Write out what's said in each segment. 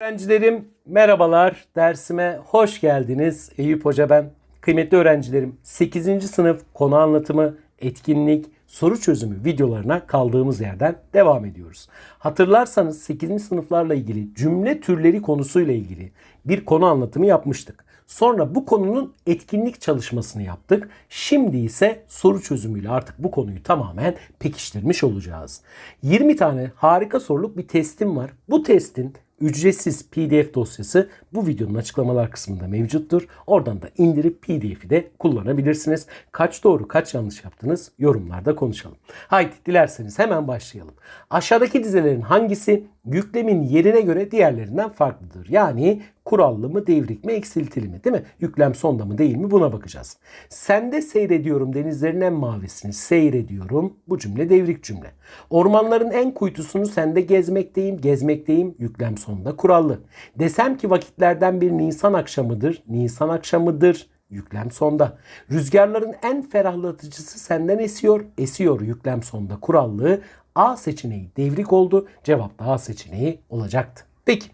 Öğrencilerim merhabalar. Dersime hoş geldiniz. Eyüp Hoca ben. Kıymetli öğrencilerim 8. sınıf konu anlatımı, etkinlik, soru çözümü videolarına kaldığımız yerden devam ediyoruz. Hatırlarsanız 8. sınıflarla ilgili cümle türleri konusuyla ilgili bir konu anlatımı yapmıştık. Sonra bu konunun etkinlik çalışmasını yaptık. Şimdi ise soru çözümüyle artık bu konuyu tamamen pekiştirmiş olacağız. 20 tane harika soruluk bir testim var. Bu testin ücretsiz PDF dosyası bu videonun açıklamalar kısmında mevcuttur. Oradan da indirip PDF'i de kullanabilirsiniz. Kaç doğru kaç yanlış yaptınız yorumlarda konuşalım. Haydi dilerseniz hemen başlayalım. Aşağıdaki dizelerin hangisi yüklemin yerine göre diğerlerinden farklıdır? Yani kurallı mı, devrik mi, eksiltili mi değil mi? Yüklem sonda mı değil mi buna bakacağız. Sende seyrediyorum denizlerin en mavisini seyrediyorum. Bu cümle devrik cümle. Ormanların en kuytusunu sende gezmekteyim, gezmekteyim. Yüklem sonda kurallı. Desem ki vakitlerden bir Nisan akşamıdır, Nisan akşamıdır. Yüklem sonda. Rüzgarların en ferahlatıcısı senden esiyor, esiyor yüklem sonda kurallı. A seçeneği devrik oldu. Cevap da A seçeneği olacaktı. Peki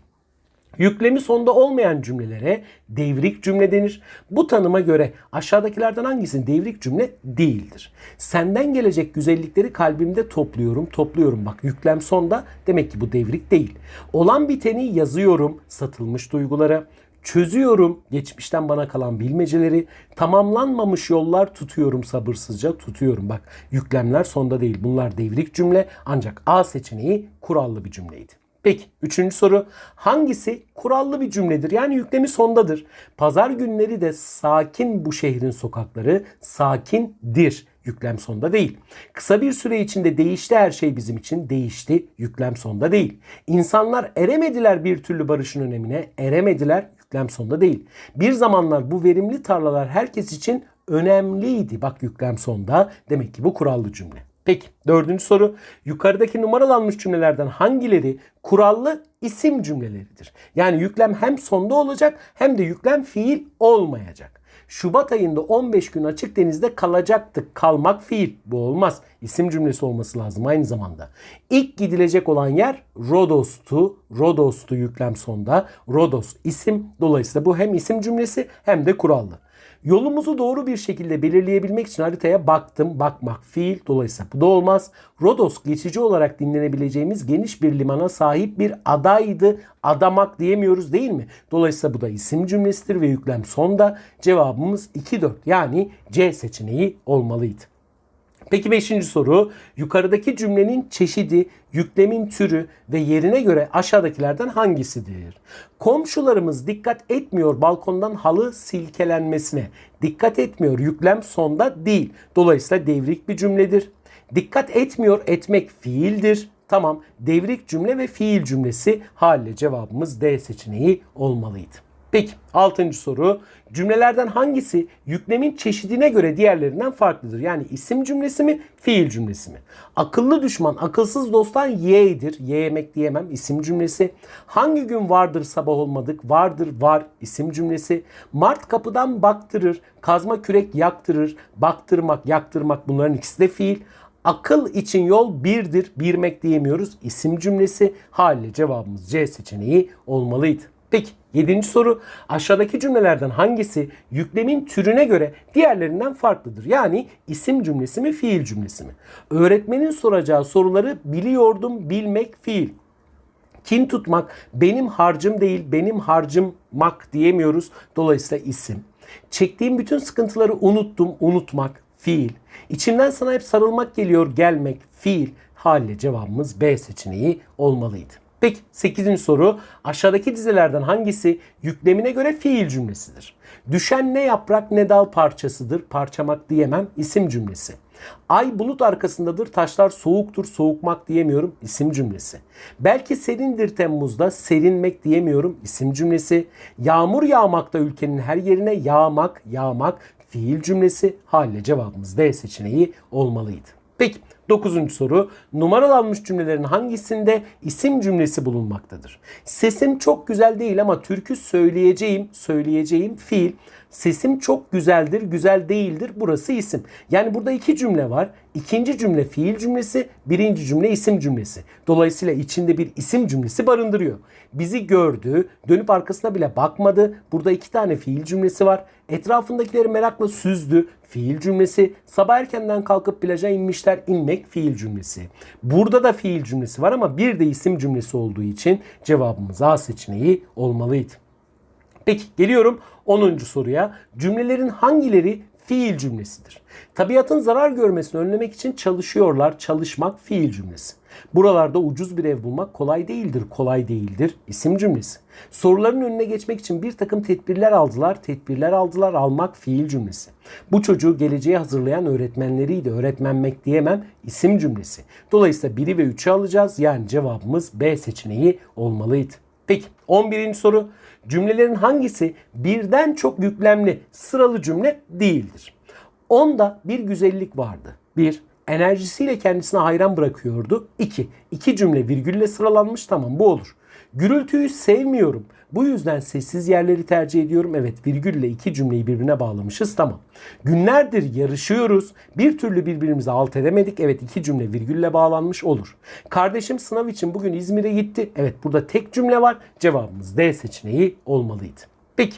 Yüklemi sonda olmayan cümlelere devrik cümle denir. Bu tanıma göre aşağıdakilerden hangisi devrik cümle değildir? Senden gelecek güzellikleri kalbimde topluyorum, topluyorum. Bak yüklem sonda demek ki bu devrik değil. Olan biteni yazıyorum, satılmış duygulara. Çözüyorum geçmişten bana kalan bilmeceleri. Tamamlanmamış yollar tutuyorum sabırsızca tutuyorum. Bak yüklemler sonda değil. Bunlar devrik cümle ancak A seçeneği kurallı bir cümleydi. Peki üçüncü soru hangisi kurallı bir cümledir? Yani yüklemi sondadır. Pazar günleri de sakin bu şehrin sokakları sakindir. Yüklem sonda değil. Kısa bir süre içinde değişti her şey bizim için. Değişti. Yüklem sonda değil. İnsanlar eremediler bir türlü barışın önemine. Eremediler. Yüklem sonda değil. Bir zamanlar bu verimli tarlalar herkes için önemliydi. Bak yüklem sonda. Demek ki bu kurallı cümle. Peki dördüncü soru. Yukarıdaki numaralanmış cümlelerden hangileri kurallı isim cümleleridir? Yani yüklem hem sonda olacak hem de yüklem fiil olmayacak. Şubat ayında 15 gün açık denizde kalacaktık. Kalmak fiil. Bu olmaz. İsim cümlesi olması lazım aynı zamanda. İlk gidilecek olan yer Rodos'tu. Rodos'tu yüklem sonda. Rodos isim. Dolayısıyla bu hem isim cümlesi hem de kurallı. Yolumuzu doğru bir şekilde belirleyebilmek için haritaya baktım. Bakmak fiil. Dolayısıyla bu da olmaz. Rodos geçici olarak dinlenebileceğimiz geniş bir limana sahip bir adaydı. Adamak diyemiyoruz değil mi? Dolayısıyla bu da isim cümlesidir ve yüklem sonda. Cevabımız 2-4 yani C seçeneği olmalıydı. Peki beşinci soru. Yukarıdaki cümlenin çeşidi, yüklemin türü ve yerine göre aşağıdakilerden hangisidir? Komşularımız dikkat etmiyor balkondan halı silkelenmesine. Dikkat etmiyor yüklem sonda değil. Dolayısıyla devrik bir cümledir. Dikkat etmiyor etmek fiildir. Tamam devrik cümle ve fiil cümlesi haliyle cevabımız D seçeneği olmalıydı. Peki 6. soru. Cümlelerden hangisi yüklemin çeşidine göre diğerlerinden farklıdır? Yani isim cümlesi mi, fiil cümlesi mi? Akıllı düşman, akılsız dosttan yeğdir. Ye yemek diyemem isim cümlesi. Hangi gün vardır sabah olmadık? Vardır var isim cümlesi. Mart kapıdan baktırır, kazma kürek yaktırır, baktırmak, yaktırmak bunların ikisi de fiil. Akıl için yol birdir, birmek diyemiyoruz. İsim cümlesi haliyle cevabımız C seçeneği olmalıydı. Peki 7. soru aşağıdaki cümlelerden hangisi yüklemin türüne göre diğerlerinden farklıdır? Yani isim cümlesi mi fiil cümlesi mi? Öğretmenin soracağı soruları biliyordum bilmek fiil. Kin tutmak benim harcım değil benim harcımmak diyemiyoruz. Dolayısıyla isim. Çektiğim bütün sıkıntıları unuttum unutmak fiil. İçimden sana hep sarılmak geliyor gelmek fiil. Haliyle cevabımız B seçeneği olmalıydı. Peki 8. soru aşağıdaki dizelerden hangisi yüklemine göre fiil cümlesidir? Düşen ne yaprak ne dal parçasıdır. Parçamak diyemem isim cümlesi. Ay bulut arkasındadır taşlar soğuktur soğukmak diyemiyorum isim cümlesi. Belki serindir Temmuz'da serinmek diyemiyorum isim cümlesi. Yağmur yağmakta ülkenin her yerine yağmak yağmak fiil cümlesi. Haliyle cevabımız D seçeneği olmalıydı. Peki 9. soru. Numaralanmış cümlelerin hangisinde isim cümlesi bulunmaktadır? Sesim çok güzel değil ama türkü söyleyeceğim, söyleyeceğim fiil. Sesim çok güzeldir, güzel değildir. Burası isim. Yani burada iki cümle var. İkinci cümle fiil cümlesi, birinci cümle isim cümlesi. Dolayısıyla içinde bir isim cümlesi barındırıyor. Bizi gördü, dönüp arkasına bile bakmadı. Burada iki tane fiil cümlesi var. Etrafındakileri merakla süzdü. Fiil cümlesi. Sabah erkenden kalkıp plaja inmişler. inmek fiil cümlesi. Burada da fiil cümlesi var ama bir de isim cümlesi olduğu için cevabımız A seçeneği olmalıydı. Peki geliyorum 10. soruya. Cümlelerin hangileri fiil cümlesidir? Tabiatın zarar görmesini önlemek için çalışıyorlar. Çalışmak fiil cümlesi. Buralarda ucuz bir ev bulmak kolay değildir. Kolay değildir. isim cümlesi. Soruların önüne geçmek için bir takım tedbirler aldılar. Tedbirler aldılar. Almak fiil cümlesi. Bu çocuğu geleceğe hazırlayan öğretmenleriydi. Öğretmenmek diyemem. isim cümlesi. Dolayısıyla 1'i ve 3'ü alacağız. Yani cevabımız B seçeneği olmalıydı. Peki 11. soru. Cümlelerin hangisi birden çok yüklemli sıralı cümle değildir? Onda bir güzellik vardı. 1. Enerjisiyle kendisine hayran bırakıyordu. 2. İki cümle virgülle sıralanmış tamam bu olur. Gürültüyü sevmiyorum. Bu yüzden sessiz yerleri tercih ediyorum. Evet virgülle iki cümleyi birbirine bağlamışız tamam. Günlerdir yarışıyoruz. Bir türlü birbirimizi alt edemedik. Evet iki cümle virgülle bağlanmış olur. Kardeşim sınav için bugün İzmir'e gitti. Evet burada tek cümle var. Cevabımız D seçeneği olmalıydı. Peki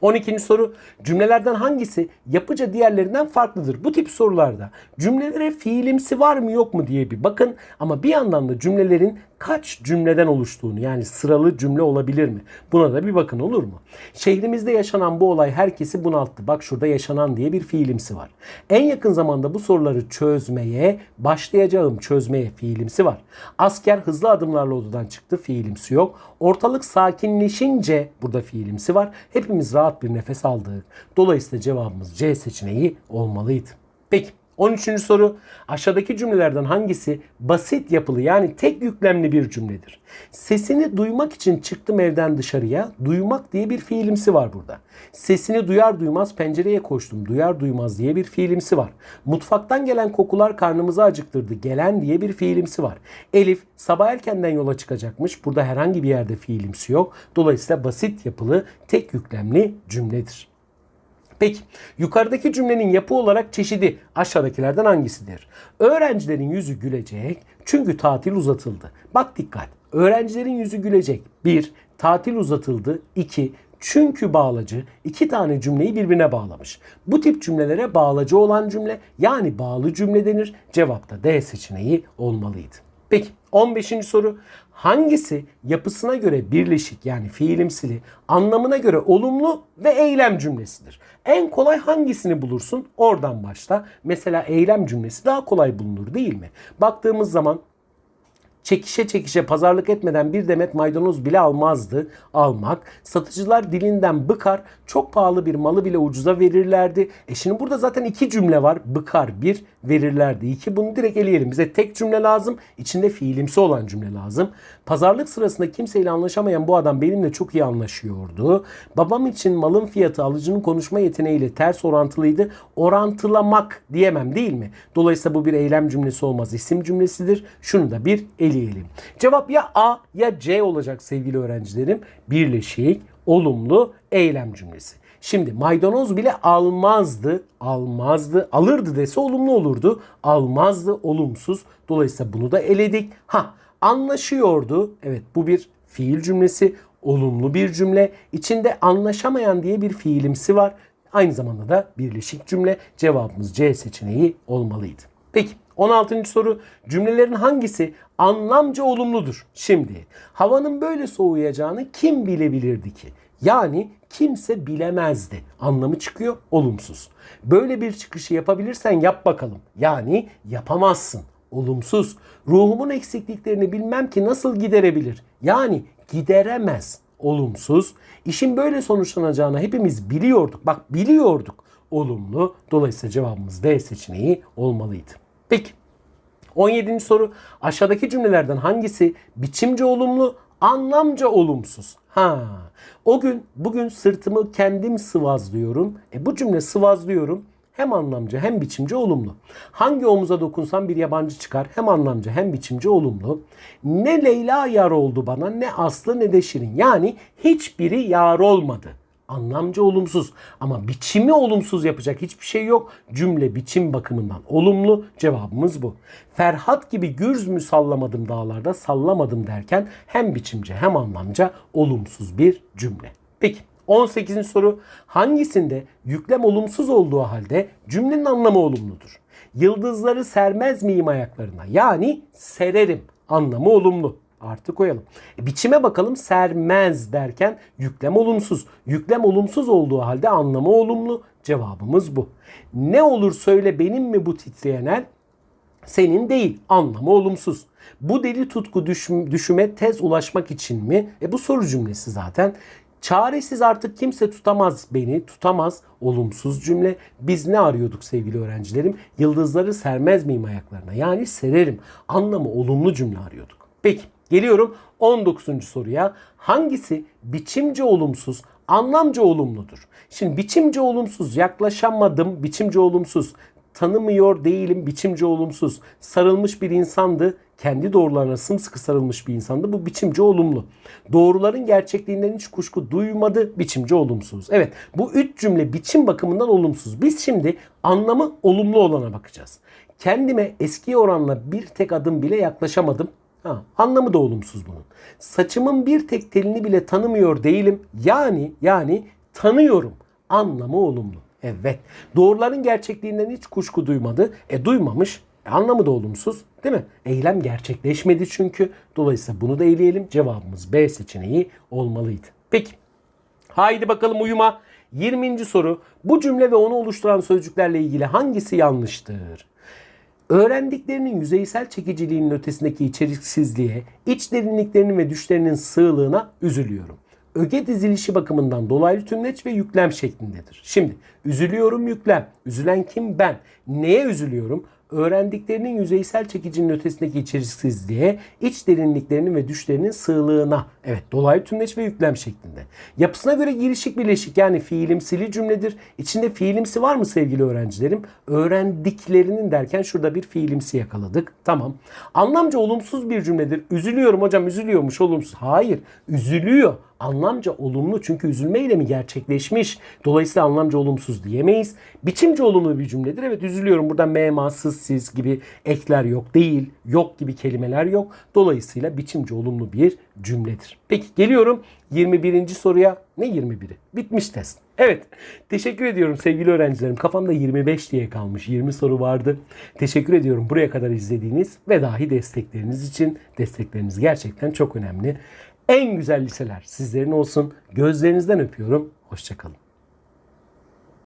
12. soru cümlelerden hangisi yapıca diğerlerinden farklıdır? Bu tip sorularda cümlelere fiilimsi var mı yok mu diye bir bakın ama bir yandan da cümlelerin kaç cümleden oluştuğunu yani sıralı cümle olabilir mi? Buna da bir bakın olur mu? Şehrimizde yaşanan bu olay herkesi bunalttı. Bak şurada yaşanan diye bir fiilimsi var. En yakın zamanda bu soruları çözmeye başlayacağım çözmeye fiilimsi var. Asker hızlı adımlarla odadan çıktı fiilimsi yok. Ortalık sakinleşince burada fiilimsi var. Hepimiz rahat bir nefes aldık. Dolayısıyla cevabımız C seçeneği olmalıydı. Peki 13. soru. Aşağıdaki cümlelerden hangisi basit yapılı yani tek yüklemli bir cümledir? Sesini duymak için çıktım evden dışarıya. Duymak diye bir fiilimsi var burada. Sesini duyar duymaz pencereye koştum. Duyar duymaz diye bir fiilimsi var. Mutfaktan gelen kokular karnımızı acıktırdı. Gelen diye bir fiilimsi var. Elif sabah erkenden yola çıkacakmış. Burada herhangi bir yerde fiilimsi yok. Dolayısıyla basit yapılı tek yüklemli cümledir. Peki yukarıdaki cümlenin yapı olarak çeşidi aşağıdakilerden hangisidir? Öğrencilerin yüzü gülecek çünkü tatil uzatıldı. Bak dikkat. Öğrencilerin yüzü gülecek. 1. Tatil uzatıldı. 2. Çünkü bağlacı iki tane cümleyi birbirine bağlamış. Bu tip cümlelere bağlacı olan cümle yani bağlı cümle denir. Cevap da D seçeneği olmalıydı. Peki 15. soru hangisi yapısına göre birleşik yani fiilimsili anlamına göre olumlu ve eylem cümlesidir? En kolay hangisini bulursun? Oradan başla. Mesela eylem cümlesi daha kolay bulunur değil mi? Baktığımız zaman çekişe çekişe pazarlık etmeden bir demet maydanoz bile almazdı. Almak. Satıcılar dilinden bıkar. Çok pahalı bir malı bile ucuza verirlerdi. E şimdi burada zaten iki cümle var. Bıkar bir verirlerdi. İki bunu direkt eleyelim. Bize tek cümle lazım. İçinde fiilimsi olan cümle lazım. Pazarlık sırasında kimseyle anlaşamayan bu adam benimle çok iyi anlaşıyordu. Babam için malın fiyatı alıcının konuşma yeteneğiyle ters orantılıydı. Orantılamak diyemem değil mi? Dolayısıyla bu bir eylem cümlesi olmaz. İsim cümlesidir. Şunu da bir eleyelim. Cevap ya A ya C olacak sevgili öğrencilerim. Birleşik, olumlu eylem cümlesi. Şimdi maydanoz bile almazdı, almazdı, alırdı dese olumlu olurdu. Almazdı, olumsuz. Dolayısıyla bunu da eledik. Ha, anlaşıyordu. Evet bu bir fiil cümlesi, olumlu bir cümle. İçinde anlaşamayan diye bir fiilimsi var. Aynı zamanda da birleşik cümle. Cevabımız C seçeneği olmalıydı. Peki 16. soru cümlelerin hangisi anlamca olumludur? Şimdi havanın böyle soğuyacağını kim bilebilirdi ki? Yani kimse bilemezdi. Anlamı çıkıyor olumsuz. Böyle bir çıkışı yapabilirsen yap bakalım. Yani yapamazsın. Olumsuz. Ruhumun eksikliklerini bilmem ki nasıl giderebilir? Yani gideremez. Olumsuz. İşin böyle sonuçlanacağını hepimiz biliyorduk. Bak biliyorduk. Olumlu. Dolayısıyla cevabımız D seçeneği olmalıydı. Peki. 17. soru. Aşağıdaki cümlelerden hangisi biçimce olumlu, anlamca olumsuz? Ha. O gün bugün sırtımı kendim sıvazlıyorum. E bu cümle sıvazlıyorum hem anlamca hem biçimce olumlu. Hangi omuza dokunsam bir yabancı çıkar. Hem anlamca hem biçimce olumlu. Ne Leyla yar oldu bana ne Aslı ne de Şirin. Yani hiçbiri yar olmadı. Anlamca olumsuz ama biçimi olumsuz yapacak hiçbir şey yok. Cümle biçim bakımından olumlu. Cevabımız bu. Ferhat gibi gürz mü sallamadım dağlarda sallamadım derken hem biçimce hem anlamca olumsuz bir cümle. Peki 18. soru hangisinde yüklem olumsuz olduğu halde cümlenin anlamı olumludur? Yıldızları sermez miyim ayaklarına? Yani sererim. Anlamı olumlu. Artı koyalım. E, biçime bakalım sermez derken yüklem olumsuz. Yüklem olumsuz olduğu halde anlamı olumlu. Cevabımız bu. Ne olur söyle benim mi bu titreyen el? Senin değil. Anlamı olumsuz. Bu deli tutku düşüm, düşüme tez ulaşmak için mi? E bu soru cümlesi zaten. Çaresiz artık kimse tutamaz beni, tutamaz. Olumsuz cümle. Biz ne arıyorduk sevgili öğrencilerim? Yıldızları sermez miyim ayaklarına? Yani sererim. Anlamı olumlu cümle arıyorduk. Peki geliyorum 19. soruya. Hangisi biçimce olumsuz, anlamca olumludur? Şimdi biçimce olumsuz, yaklaşamadım, biçimce olumsuz tanımıyor değilim biçimci olumsuz. Sarılmış bir insandı. Kendi doğrularına sımsıkı sarılmış bir insandı. Bu biçimci olumlu. Doğruların gerçekliğinden hiç kuşku duymadı. Biçimci olumsuz. Evet bu üç cümle biçim bakımından olumsuz. Biz şimdi anlamı olumlu olana bakacağız. Kendime eski oranla bir tek adım bile yaklaşamadım. Ha, anlamı da olumsuz bunun. Saçımın bir tek telini bile tanımıyor değilim. Yani yani tanıyorum. Anlamı olumlu. Evet. Doğruların gerçekliğinden hiç kuşku duymadı. E duymamış. E, anlamı da olumsuz. Değil mi? Eylem gerçekleşmedi çünkü. Dolayısıyla bunu da eleyelim. Cevabımız B seçeneği olmalıydı. Peki. Haydi bakalım uyuma. 20. soru. Bu cümle ve onu oluşturan sözcüklerle ilgili hangisi yanlıştır? Öğrendiklerinin yüzeysel çekiciliğinin ötesindeki içeriksizliğe, iç derinliklerinin ve düşlerinin sığlığına üzülüyorum. Öge dizilişi bakımından dolaylı tümleç ve yüklem şeklindedir. Şimdi üzülüyorum yüklem. Üzülen kim? Ben. Neye üzülüyorum? Öğrendiklerinin yüzeysel çekicinin ötesindeki içeriksizliğe, iç derinliklerinin ve düşlerinin sığlığına. Evet dolaylı tümleç ve yüklem şeklinde. Yapısına göre girişik birleşik yani fiilimsili cümledir. İçinde fiilimsi var mı sevgili öğrencilerim? Öğrendiklerinin derken şurada bir fiilimsi yakaladık. Tamam. Anlamca olumsuz bir cümledir. Üzülüyorum hocam üzülüyormuş olumsuz. Hayır üzülüyor. Anlamca olumlu çünkü üzülme eylemi gerçekleşmiş. Dolayısıyla anlamca olumsuz diyemeyiz. Biçimce olumlu bir cümledir. Evet üzülüyorum. Burada mema, sız, siz gibi ekler yok. Değil, yok gibi kelimeler yok. Dolayısıyla biçimce olumlu bir cümledir. Peki geliyorum 21. soruya. Ne 21'i? Bitmiş test. Evet. Teşekkür ediyorum sevgili öğrencilerim. Kafamda 25 diye kalmış. 20 soru vardı. Teşekkür ediyorum buraya kadar izlediğiniz ve dahi destekleriniz için. Destekleriniz gerçekten çok önemli. En güzel liseler sizlerin olsun. Gözlerinizden öpüyorum. Hoşçakalın.